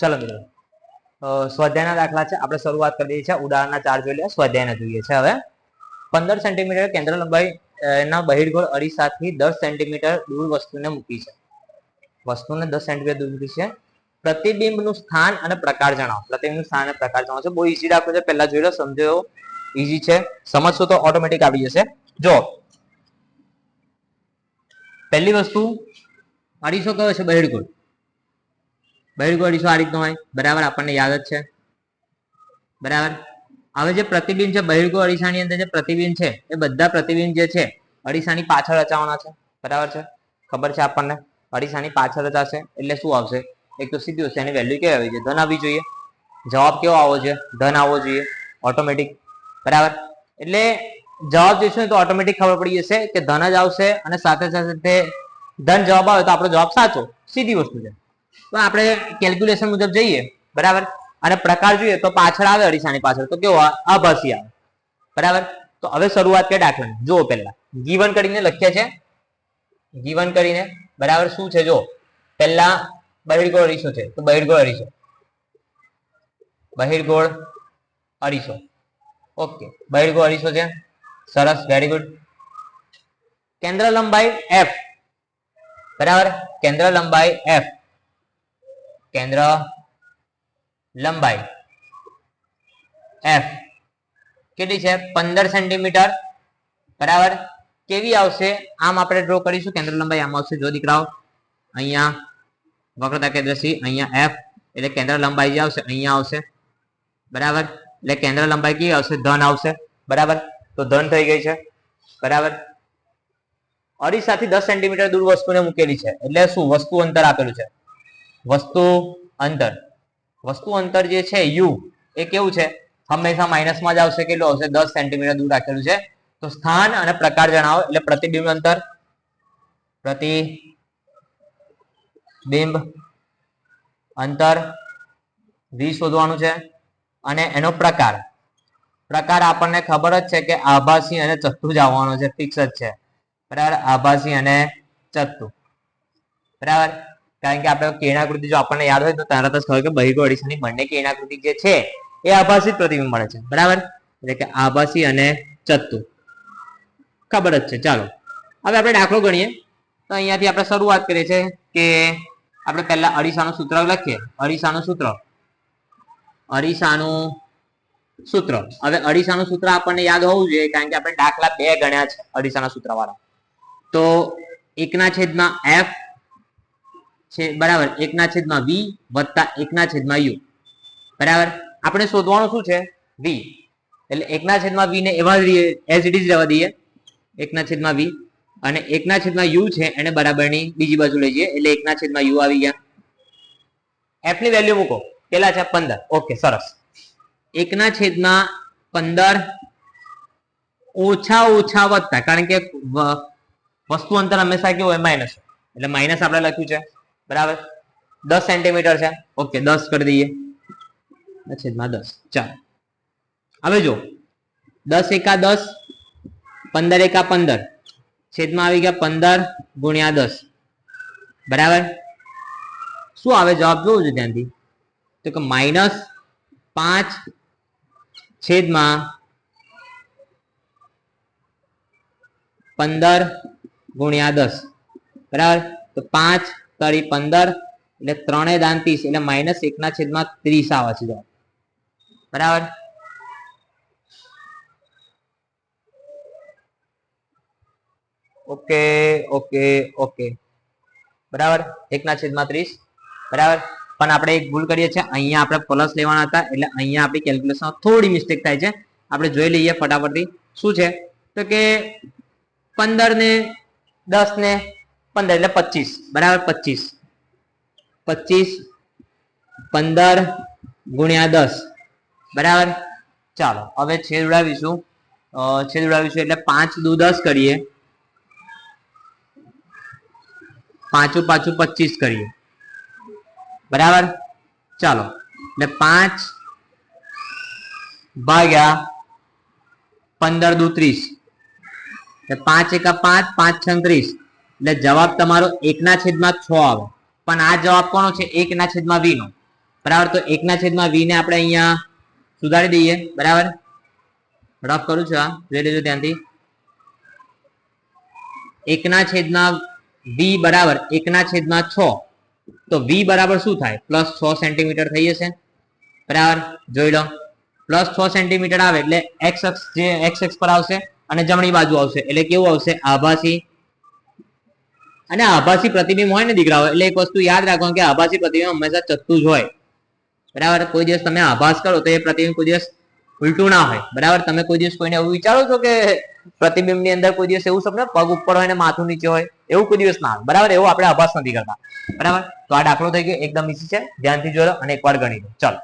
ચલો મિત્રો. સ્વાધ્યાયના દાખલા છે. આપણે શરૂઆત કરી દઈએ છીએ. ઉદાહરણના ચાર જોઈ લે. સ્વાધ્યાયના જોઈએ છે હવે. પંદર સેન્ટીમીટર કેન્દ્ર લંબાઈ ના બહિર્ગોળ અરીસાથી દસ સેન્ટીમીટર દૂર વસ્તુને મૂકી છે. વસ્તુને દસ સેન્ટીમીટર દૂર મૂકી છે. પ્રતિબિંબનું સ્થાન અને પ્રકાર જણાવો. પ્રતિબિંબનું સ્થાન અને પ્રકાર જણાવો. છે બહુ ઈઝી દાખલો છે. પહેલા જોઈ લો. સમજો. ઈઝી છે. સમજશો તો ઓટોમેટિક આવી જશે. જો. પહેલી વસ્તુ અરીસો કયો છે? બહિર્ગોળ. બહિર્ગોળ અરીસો આ રીતનો હોય? બરાબર, આપણને યાદ જ છે. બરાબર? હવે જે પ્રતિબિંબ છે બહિર્ગો અરીસાની અંદર જે પ્રતિબિંબ છે, એ બધા પ્રતિબિંબ જે છે અરીસાની પાછળ રચાવાના છે. બરાબર છે? ખબર છે આપણને? અરીસાની પાછળ રચાશે, એટલે શું આવશે? એક તો સીધું હશે. એની વેલ્યુ કેવી આવી છે ધન આવવી જોઈએ. જવાબ કેવો આવવો છે ધન આવવો જોઈએ. ઓટોમેટિક બરાબર? એટલે જવાબ જોઈશું તો ઓટોમેટિક ખબર પડી જશે કે ધન જ આવશે અને સાથે સાથે ધન જવાબ આવે તો આપણો જવાબ સાચો. સીધી વસ્તુ છે. તો આપણે કેલ્ક્યુલેશન મુજબ જઈએ, બરાબર? અને પ્રકાર જોઈએ તો પાછળ આવે અરીસાની પાછળ, તો કેવો? આભાસી આવે. બરાબર? તો હવે શરૂઆત કે દાખલાની? જુઓ પહેલા. ગીવન કરીને લખીએ છે. ગીવન કરીને, બરાબર? શું છે? જો પહેલા બહિર્ગોળ અરીસો છે. તો બહિર્ગોળ અરીસો. બહિર્ગોળ અરીસો. ઓકે બહિર્ગોળ અરીસો છે. સરસ. વેરી ગુડ કેન્દ્ર લંબાઈ એફ બરાબર? કેન્દ્ર લંબાઈ એફ કેન્દ્ર લંબાઈ એફ કેટલી છે? પંદર સેન્ટીમીટર. બરાબર? કેવી આવશે? આમ આપણે ડ્રો કરીશું. કેન્દ્ર લંબાઈ આમ આવશે. જો દીકરાઓ, અહીંયા વક્રતા કેન્દ્રથી અહીંયા એફ એટલે કેન્દ્ર લંબાઈ જે આવશે, અહીંયા આવશે. બરાબર? એટલે કેન્દ્ર લંબાઈ કેવી આવશે? ધન આવશે. બરાબર? તો ધન થઈ ગઈ છે. બરાબર? અરીસાથી દસ સેન્ટીમીટર દૂર વસ્તુને મૂકેલી છે. એટલે શું? વસ્તુ અંતર આપેલું છે. વસ્તુ અંતર. વસ્તુ અંતર જે છે, યુ, એ કેવું છે? હંમેશા માઇનસમાં જ આવશે. કેટલું આવશે? દસ સેન્ટીમીટર દૂર રાખેલું છે. તો સ્થાન અને પ્રકાર જણાવો. એટલે પ્રતિબિંબ અંતર પ્રતિબિંબ અંતર, વી શોધવાનું છે. અને એનો પ્રકાર. પ્રકાર આપણને ખબર જ છે કે આભાસી અને ચત્તુ જ આવવાનો છે. ફિક્સ જ છે. બરાબર? આભાસી અને ચત્તુ બરાબર? કારણ કે આપણે કિરણાકૃતિ જો આપણને યાદ હોય તો તરત જ ખબર કે બહિગો અરીસાની બંને કિરણાકૃતિ જે છે, એ આભાસી પ્રતિબિંબ મળે છે. બરાબર? એટલે કે આભાસી અને ચત્તુ. ખબર જ છે. ચાલો. હવે આપણે દાખલો ગણીએ. તો અહીંયાથી આપણે શરૂઆત કરીએ છીએ કે આપણે પહેલા અરીસાનું સૂત્ર લખીએ. અરીસાનું સૂત્ર. અરીસાનું સૂત્ર. હવે અરીસાનું સૂત્ર આપણને યાદ હોવું જોઈએ કારણ કે આપણે દાખલા બે ગણ્યા છે અરીસાના સૂત્ર વાળા તો એકના છેદમાં એફ છે, બરાબર, એકના છેદમાં વી વત્તા એકના છેદમાં યુ બરાબર? આપણે શોધવાનું શું છે? વી એટલે એકના છેદમાં વી ને એવા એઝ ઇટ ઇઝ રહેવા દઈએ. એકના છેદમાં વી અને એકના છેદમાં યુ છે, એને બરાબરની બીજી બાજુ લઈ જઈએ. એટલે એકના છેદમાં યુ આવી ગયા. એફની વેલ્યુ મૂકો. કેટલા છે? પંદર. ઓકે સરસ. એકના છેદમાં પંદર ઓછા ઓછા વધતા કારણ કે વસ્તુ અંતર હંમેશા કેવું હોય? માઇનસ એટલે માઇનસ આપણે લખ્યું છે. બરાબર? દસ સેન્ટીમીટર છે. ઓકે, દસ કરી દઈએ. છેદમાં દસ. ચાલો. હવે જો દસ એકા દસ, પંદર એકા પંદર. છેદમાં આવી ગયા પંદર ગુણ્યા દસ. બરાબર? શું આવે? જવાબ જોવું છે ત્યાંથી તો કે માઇનસ પાંચ છેદમાં પંદર ગુણ્યા દસ. બરાબર? તો પાંચ તરી પંદર એટલે ત્રણે દાન ત્રીસ એટલે માઇનસ એકના છેદમાં ત્રીસ આવે છે બરાબર? Okay okay okay. બરાબર? એકના છેદમાં ત્રીસ. બરાબર? પણ આપણે એક ભૂલ કરીએ છીએ. અહીંયા આપણે પ્લસ લેવાના હતા એટલે અહીંયા આપણી કેલ્ક્યુલેશન થોડી મિસ્ટેક થાય છે. આપણે જોઈ લઈએ ફટાફટથી. શું છે? તો કે પંદર ને દસ ને પંદર એટલે પચીસ. બરાબર પચીસ. પચીસ, પંદર ગુણ્યા દસ. બરાબર? ચાલો, હવે છેદ ઉડાવીશું. છેદ ઉડાવીશું એટલે પાંચ દુ દસ કરીએ. પાંચું પાછું પચીસ કરીએ. બરાબર? ચાલો, એટલે પાંચ ભાગ્યા પંદર દુ ત્રીસ. એટલે પાંચ એકા પાંચ પાંચ છંગ ત્રીસ એટલે જવાબ તમારો એકના છેદમાં છ આવે. પણ આ જવાબ કોનો છે? એકના છેદમાં વી નો બરાબર? તો એકના છેદમાં વી ને આપણે અહીંયા સુધારી દઈએ. બરાબર? રફ કરું છું આ. જોઈ લેજો ધ્યાનથી. એકના છેદમાં વી બરાબર એકના છેદમાં છ. તો વી બરાબર શું થાય? પ્લસ છ સેન્ટીમીટર થઈ જશે. બરાબર? જોઈ લો. પ્લસ છ સેન્ટીમીટર આવે એટલે એક્સ અક્ષ જે એક્સ એક્સ પર આવશે અને જમણી બાજુ આવશે. એટલે કેવું આવશે? આભાસી. અને આભાસી પ્રતિબિંબ હોય ને દીકરાઓ, એટલે એક વસ્તુ યાદ રાખો કે આભાસી પ્રતિબિંબ હંમેશા ચત્તું જ હોય. બરાબર? કોઈ દિવસ તમે આભાસ કરો તો એ પ્રતિબિંબ કોઈ દિવસ ઉલટું ના હોય. બરાબર? તમે કોઈ દિવસ કોઈને એવું વિચારો છો કે પ્રતિબિંબની અંદર કોઈ દિવસ એવું સમજો પગ ઉપર હોય ને માથું નીચે હોય, એવું કોઈ દિવસ ના બરાબર? એવું આપણે આભાસ નથી કરતા. બરાબર? તો આ દાખલો થઈ ગયો, એકદમ ઈસી છે. ધ્યાનથી જોયો અને એકવાર ગણી દો ચાલો.